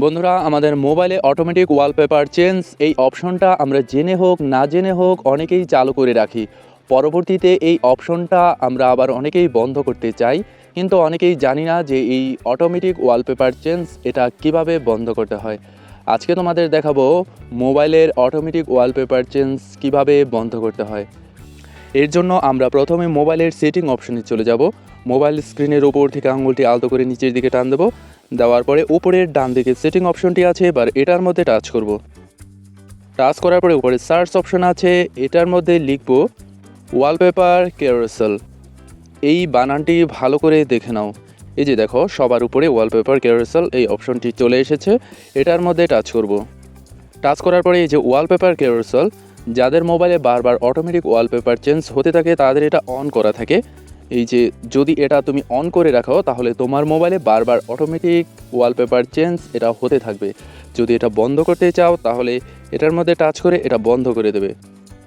বন্ধুরা, আমাদের মোবাইলে অটোমেটিক ওয়ালপেপার চেঞ্জ এই অপশনটা আমরা জেনে হোক, না জেনে হোক, অনেকেই চালু করে রাখি। পরবর্তীতে এই অপশনটা আমরা আবার অনেকেই বন্ধ করতে চাই, কিন্তু অনেকেই জানি না যে এই অটোমেটিক ওয়ালপেপার চেঞ্জ এটা কীভাবে বন্ধ করতে হয়। আজকে তোমাদের দেখাবো মোবাইলের অটোমেটিক ওয়ালপেপার চেঞ্জ কীভাবে বন্ধ করতে হয়। এর জন্য আমরা প্রথমে মোবাইলের সেটিং অপশনে চলে যাব। মোবাইল স্ক্রিনের উপর থেকে আঙুলটি আলতো করে নিচের দিকে টান দেবো। দেওয়ার পরে উপরের ডান দিকে সেটিং অপশনটি আছে, এবার এটার মধ্যে টাচ করব। টাচ করার পরে উপরে সার্চ অপশন আছে, এটার মধ্যে লিখব, ওয়ালপেপার ক্যারোসেল। এই বানানটি ভালো করে দেখে নাও। এই যে দেখো, সবার উপরে ওয়ালপেপার ক্যারোসেল এই অপশনটি চলে এসেছে। এটার মধ্যে টাচ করব। টাচ করার পরে এই যে ওয়ালপেপার ক্যারোসেল যাদের মোবাইলে বারবার অটোমেটিক ওয়ালপেপার চেঞ্জ হতে থাকে, তাদের এটা অন করা থাকে। এই যে, যদি এটা তুমি অন করে রাখো, তাহলে তোমার মোবাইলে বারবার অটোমেটিক ওয়ালপেপার চেঞ্জ এটা হতে থাকবে। যদি এটা বন্ধ করতে চাও, তাহলে এটার মধ্যে টাচ করে এটা বন্ধ করে দেবে।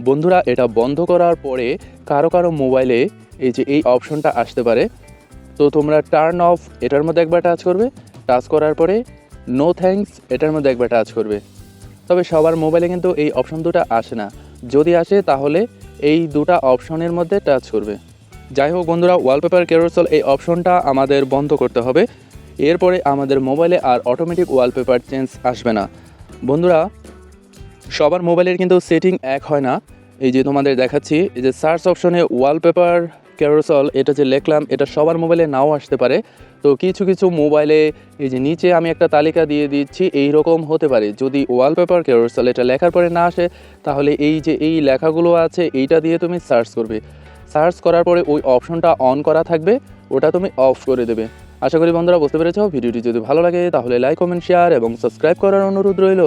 বন্ধুরা, এটা বন্ধ করার পরে কারও কারও মোবাইলে এই যে, এই অপশনটা আসতে পারে। তো তোমরা টার্ন অফ এটার মধ্যে একবার টাচ করবে। টাচ করার পরে নো থ্যাঙ্কস এটার মধ্যে একবার টাচ করবে। তবে সবার মোবাইলে কিন্তু এই অপশন দুটো আসে না। যদি আসে, তাহলে এই দুটা অপশনের মধ্যে টাচ করবে। যাই হোক বন্ধুরা ওয়ালপেপার ক্যারোসেল এই অপশনটা আমাদের বন্ধ করতে হবে। এরপরে আমাদের মোবাইলে আর অটোমেটিক ওয়ালপেপার চেঞ্জ আসবে না। বন্ধুরা, সবার মোবাইলের কিন্তু সেটিং এক হয় না। এই যে তোমাদের দেখাচ্ছি, এই যে সার্চ অপশনে ওয়ালপেপার ক্যারোসল এটা যে লিখলাম, এটা সবার মোবাইলে নাও আসতে পারে। তো কিছু কিছু মোবাইলে এই যে নিচে আমি একটা তালিকা দিয়ে দিচ্ছি এই রকম হতে পারে। যদি ওয়ালপেপার ক্যারোসল এটা লেখার পরে না আসে, তাহলে এই যে এই লেখাগুলো আছে, এইটা দিয়ে তুমি সার্চ করবে। সার্চ করার পরে ওই অপশনটা অন করা থাকবে, ওটা তুমি অফ করে দেবে। আশা করি বন্ধুরা বুঝতে পেরেছ, ভিডিওটি যদি ভালো লাগে, তাহলে লাইক কমেন্ট শেয়ার এবং সাবস্ক্রাইব করার অনুরোধ রইল।